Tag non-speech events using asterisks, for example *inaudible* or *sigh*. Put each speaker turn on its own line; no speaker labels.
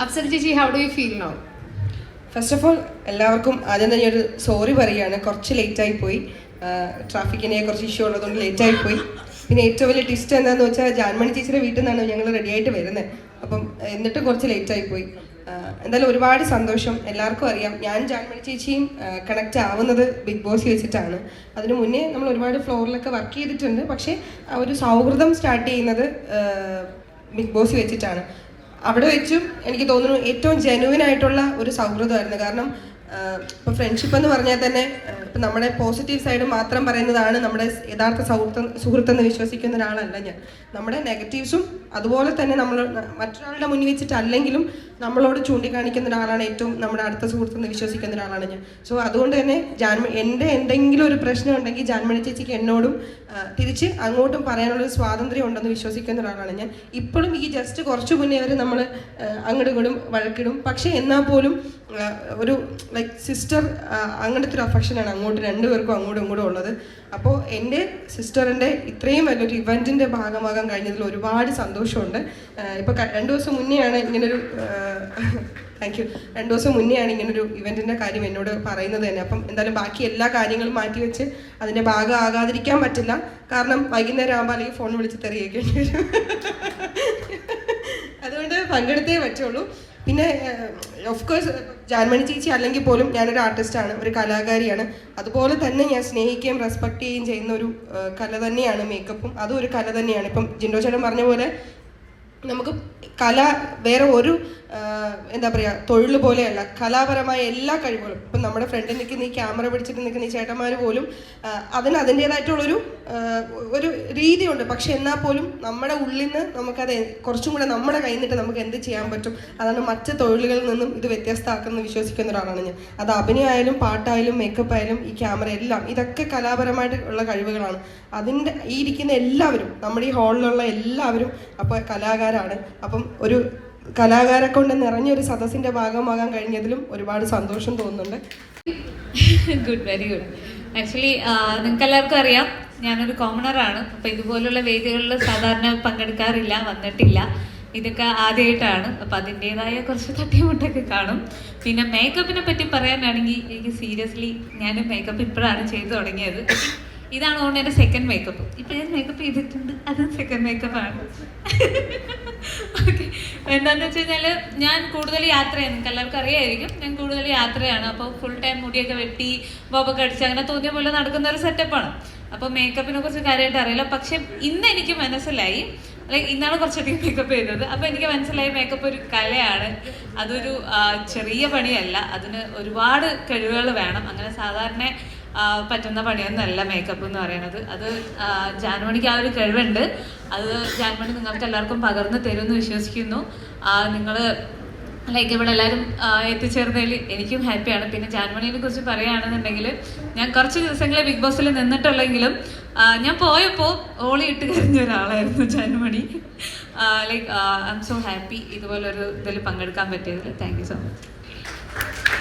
ചേച്ചി how do you feel now
first of all എല്ലാവർക്കും ആദ്യം തന്നെ ഒരു സോറി പറയുകയാണ് കുറച്ച് ലേറ്റ് ആയി പോയി. ട്രാഫിക്കിനെ കുറച്ച് ഇഷ്യൂ ഉള്ളതുകൊണ്ട് ലേറ്റ് ആയി പോയി. പിന്നെ ഏറ്റവും വലിയ ട്വിസ്റ്റ് എന്താണെന്ന് വെച്ചാൽ ജാൻമണി ചേച്ചിയുടെ വീട്ടിൽ നിന്നാണ് ഞങ്ങൾ റെഡി ആയിട്ട് വരുന്നത് അപ്പം എന്നിട്ട് കുറച്ച് ലേറ്റ് ആയി പോയി. എന്തായാലും ഒരുപാട് സന്തോഷം. എല്ലാവർക്കും അറിയാം. ഞാൻ ജാൻമണി ചേച്ചിയും കണക്ട് ആവുന്നത് ബിഗ് ബോസ് വെച്ചിട്ടാണ്. അതിനു മുന്നേ നമ്മൾ ഒരുപാട് ഫ്ലോറിലൊക്കെ വർക്ക് ചെയ്തിട്ടുണ്ട്. പക്ഷേ ഒരു സൗഹൃദം സ്റ്റാർട്ട് ചെയ്യുന്നത് ബിഗ് ബോസ് വെച്ചിട്ടാണ്. അവിടെ വെച്ചും എനിക്ക് തോന്നുന്നു ഏറ്റവും ജെനുവിൻ ആയിട്ടുള്ള ഒരു സൗഹൃദമായിരുന്നു. കാരണം ഇപ്പോൾ ഫ്രണ്ട്ഷിപ്പ് എന്ന് പറഞ്ഞാൽ തന്നെ ഇപ്പം നമ്മുടെ പോസിറ്റീവ് സൈഡ് മാത്രം പറയുന്നതാണ് നമ്മുടെ യഥാർത്ഥ സൗഹൃദം സുഹൃത്തെന്ന് വിശ്വസിക്കുന്ന ഒരാളല്ല ഞാൻ. നമ്മുടെ നെഗറ്റീവ്സും അതുപോലെ തന്നെ നമ്മൾ മറ്റൊരാളുടെ മുന്നിൽ വെച്ചിട്ടല്ലെങ്കിലും നമ്മളോട് ചൂണ്ടിക്കാണിക്കുന്ന ഒരാളാണ് ഏറ്റവും നമ്മുടെ അടുത്ത സുഹൃത്തെന്ന് വിശ്വസിക്കുന്ന ഒരാളാണ് ഞാൻ. സോ അതുകൊണ്ട് തന്നെ ജാൻമ എന്റെ എന്തെങ്കിലും ഒരു പ്രശ്നം ഉണ്ടെങ്കിൽ ജാൻമണി ചേച്ചിക്ക് എന്നോടും തിരിച്ച് അങ്ങോട്ടും പറയാനുള്ളൊരു സ്വാതന്ത്ര്യം ഉണ്ടെന്ന് വിശ്വസിക്കുന്ന ഒരാളാണ് ഞാൻ. ഇപ്പോഴും ഈ ജസ്റ്റ് കുറച്ച് മുന്നേ വരെ നമ്മൾ അങ്ങോട്ടും വഴക്കിടും. പക്ഷേ എന്നാൽ പോലും ഒരു ലൈക്ക് സിസ്റ്റർ അങ്ങനത്തെ ഒരു അഫക്ഷനാണ് അങ്ങോട്ട് രണ്ടുപേർക്കും അങ്ങോട്ടും ഇങ്ങോട്ടും ഉള്ളത്. അപ്പോൾ എന്റെ സിസ്റ്ററിന്റെ ഇത്രയും വലിയൊരു ഇവന്റിന്റെ ഭാഗമാകാൻ കഴിഞ്ഞതിൽ ഒരുപാട് സന്തോഷമുണ്ട്. ഇപ്പോൾ രണ്ട് ദിവസം മുന്നെയാണ് ഇങ്ങനൊരു താങ്ക് യു രണ്ട് ദിവസം മുന്നെയാണ് ഇങ്ങനൊരു ഇവന്റിന്റെ കാര്യം എന്നോട് പറയുന്നത് തന്നെ. അപ്പം എന്തായാലും ബാക്കി എല്ലാ കാര്യങ്ങളും മാറ്റി വെച്ച് അതിന്റെ ഭാഗമാകാതിരിക്കാൻ പറ്റില്ല. കാരണം വൈകുന്നേരം ആകുമ്പോൾ അല്ലെങ്കിൽ ഫോൺ വിളിച്ച് തെറിയേക്കേണ്ടി വരും. *laughs* അതുകൊണ്ട് പങ്കെടുത്തേ പറ്റുള്ളൂ. പിന്നെ ഓഫ് കോഴ്സ് ജാൻമണി ചേച്ചി അല്ലെങ്കിൽ പോലും ഞാനൊരു ആർട്ടിസ്റ്റാണ് ഒരു കലാകാരിയാണ്. അതുപോലെ തന്നെ ഞാൻ സ്നേഹിക്കുകയും റെസ്പെക്ട് ചെയ്യുകയും ചെയ്യുന്ന ഒരു കല തന്നെയാണ് മേക്കപ്പും അതും ഒരു കല തന്നെയാണ്. ഇപ്പം ജിൻഡോ ചേട്ടൻ പറഞ്ഞ പോലെ നമുക്ക് കല വേറെ ഒരു എന്താ പറയുക തൊഴിൽ പോലെയല്ല. കലാപരമായ എല്ലാ കഴിവുകളും. ഇപ്പം നമ്മുടെ ഫ്രണ്ടിൽ നിൽക്കുന്ന ഈ ക്യാമറ പിടിച്ചിട്ട് നിൽക്കുന്ന ഈ ചേട്ടന്മാർ പോലും അതിന് അതിന്റേതായിട്ടുള്ളൊരു ഒരു രീതിയുണ്ട്. പക്ഷെ എന്നാൽ പോലും നമ്മുടെ ഉള്ളിൽ നിന്ന് നമുക്കത് കുറച്ചും കൂടെ നമ്മുടെ കയ്യിൽ നിന്നിട്ട് നമുക്ക് എന്ത് ചെയ്യാൻ പറ്റും? അതാണ് മറ്റ് തൊഴിലുകളിൽ നിന്നും ഇത് വ്യത്യസ്തമാക്കുന്നത് വിശ്വസിക്കുന്ന ഒരാളാണ് ഞാൻ. അത് അഭിനയമായാലും പാട്ടായാലും മേക്കപ്പ് ആയാലും ഈ ക്യാമറ എല്ലാം ഇതൊക്കെ കലാപരമായിട്ട് ഉള്ള കഴിവുകളാണ്. അതിന്റെ ഈ ഇരിക്കുന്ന എല്ലാവരും നമ്മുടെ ഈ ഹാളിലുള്ള എല്ലാവരും അപ്പോൾ കലാകാരാണ്. അപ്പം ഒരു കലാകാരെ കൊണ്ട് നിറഞ്ഞൊരു സദസ്സിന്റെ ഭാഗമാകാൻ കഴിഞ്ഞതിലും ഒരുപാട് സന്തോഷം തോന്നുന്നുണ്ട്.
ഗുഡ് വെരി ഗുഡ് ആക്ച്വലി നിങ്ങൾക്ക് എല്ലാവർക്കും അറിയാം ഞാനൊരു കോമണറാണ് അപ്പോൾ ഇതുപോലുള്ള വേദികളിൽ സാധാരണ പങ്കെടുക്കാറില്ല വന്നിട്ടില്ല. ഇതൊക്കെ ആദ്യമായിട്ടാണ് അപ്പം അതിന്റെതായ കുറച്ച് തട്ടിമുട്ടൊക്കെ കാണും. പിന്നെ മേക്കപ്പിനെ പറ്റി പറയാനാണെങ്കിൽ എനിക്ക് സീരിയസ്ലി ഞാൻ മേക്കപ്പ് ഇപ്പോഴാണ് ചെയ്തു തുടങ്ങിയത്. ഇതാണ് ഓണ എന്റെ സെക്കൻഡ് മേക്കപ്പ് ഇപ്പം ഞാൻ മേക്കപ്പ് ചെയ്തിട്ടുണ്ട്. അത് സെക്കൻഡ് മേക്കപ്പാണ് ഓക്കെ എന്താന്ന് വെച്ച് കഴിഞ്ഞാൽ ഞാൻ കൂടുതൽ യാത്രയാണ്. എല്ലാവർക്കും അറിയായിരിക്കും. ഞാൻ കൂടുതൽ യാത്രയാണ്. അപ്പോൾ ഫുൾ ടൈം മുടിയൊക്കെ വെട്ടി ബോബൊക്കെ അടിച്ച് അങ്ങനെ തോന്നിയ പോലെ നടക്കുന്ന ഒരു സെറ്റപ്പാണ് അപ്പോൾ മേക്കപ്പിനെ കുറിച്ച് കാര്യമായിട്ട് അറിയില്ല. പക്ഷെ ഇന്ന് എനിക്ക് മനസ്സിലായി. ലൈക്ക് ഇന്നാണ് കുറച്ചധികം മേക്കപ്പ് ചെയ്തത്. അപ്പോൾ എനിക്ക് മനസ്സിലായി മേക്കപ്പ് ഒരു കലയാണ്. അതൊരു ചെറിയ പണിയല്ല. അതിന് ഒരുപാട് കഴിവുകൾ വേണം. അങ്ങനെ സാധാരണ പറ്റുന്ന പണിയൊന്നല്ല മേക്കപ്പ് എന്ന് പറയുന്നത്. അത് ജാൻമണിക്ക് ആ ഒരു കഴിവുണ്ട്. അത് ജാൻമണി നിങ്ങൾക്ക് എല്ലാവർക്കും പകർന്നു തരുമെന്ന് വിശ്വസിക്കുന്നു. നിങ്ങൾ ലൈക്ക് ഇവിടെ എല്ലാവരും എത്തിച്ചേർന്നതിൽ എനിക്കും ഹാപ്പിയാണ് പിന്നെ ജാൻമണിനെ കുറിച്ച് പറയുകയാണെന്നുണ്ടെങ്കിൽ ഞാൻ കുറച്ച് ദിവസങ്ങളെ ബിഗ് ബോസിൽ നിന്നിട്ടുള്ളെങ്കിലും ഞാൻ പോയപ്പോൾ ഓളി ഇട്ട് കരഞ്ഞ ഒരാളായിരുന്നു Jaanmani. Like I'm so happy ഇതുപോലൊരു ഇതിൽ പങ്കെടുക്കാൻ പറ്റിയതിൽ താങ്ക് യു സോ മച്ച്